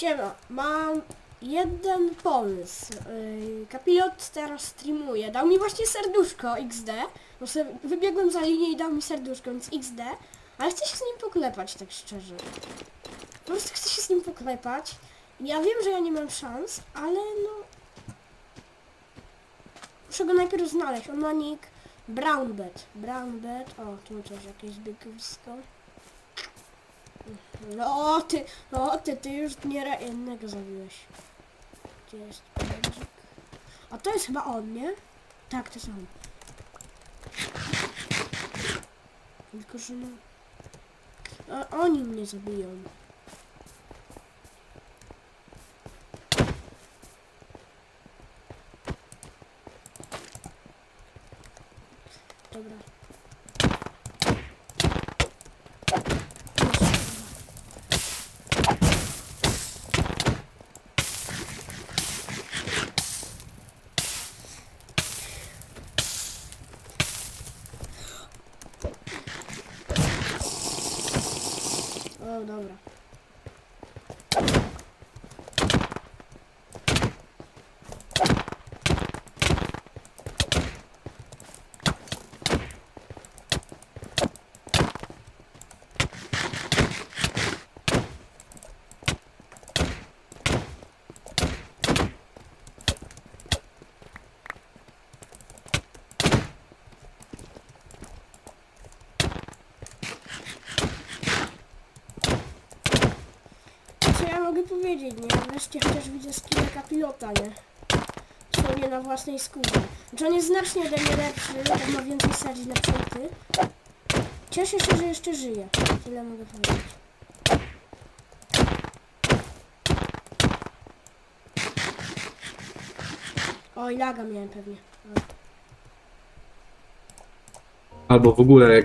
Siema, mam jeden pomysł. Yy, Kapilot teraz streamuje. Dał mi właśnie serduszko XD. Bo sobie wybiegłem za linię i dał mi serduszko, więc XD. Ale chcę się z nim poklepać, tak szczerze. Po prostu chcę się z nim poklepać. Ja wiem, że ja nie mam szans, ale no... Muszę go najpierw znaleźć. On ma nick Brownbed. Brownbed. O, tu też jakieś zbiegowisko. No ty, no ty, ty już nie ra- jednego zabiłeś. Gdzie jest Magic? A to jest chyba on, nie? Tak, to jest on. Tylko, że no... A, oni mnie zabiją. Dobra. O, dobra. Mogę powiedzieć, nie? Wreszcie chociaż widzę skilleka pilota, nie? Co nie na własnej skórze. Znaczy on jest znacznie ode mnie lepszy, on ma więcej sadzi na przęty. Cieszę się, że jeszcze żyje. Tyle mogę powiedzieć. Oj, laga miałem pewnie. O. Albo w ogóle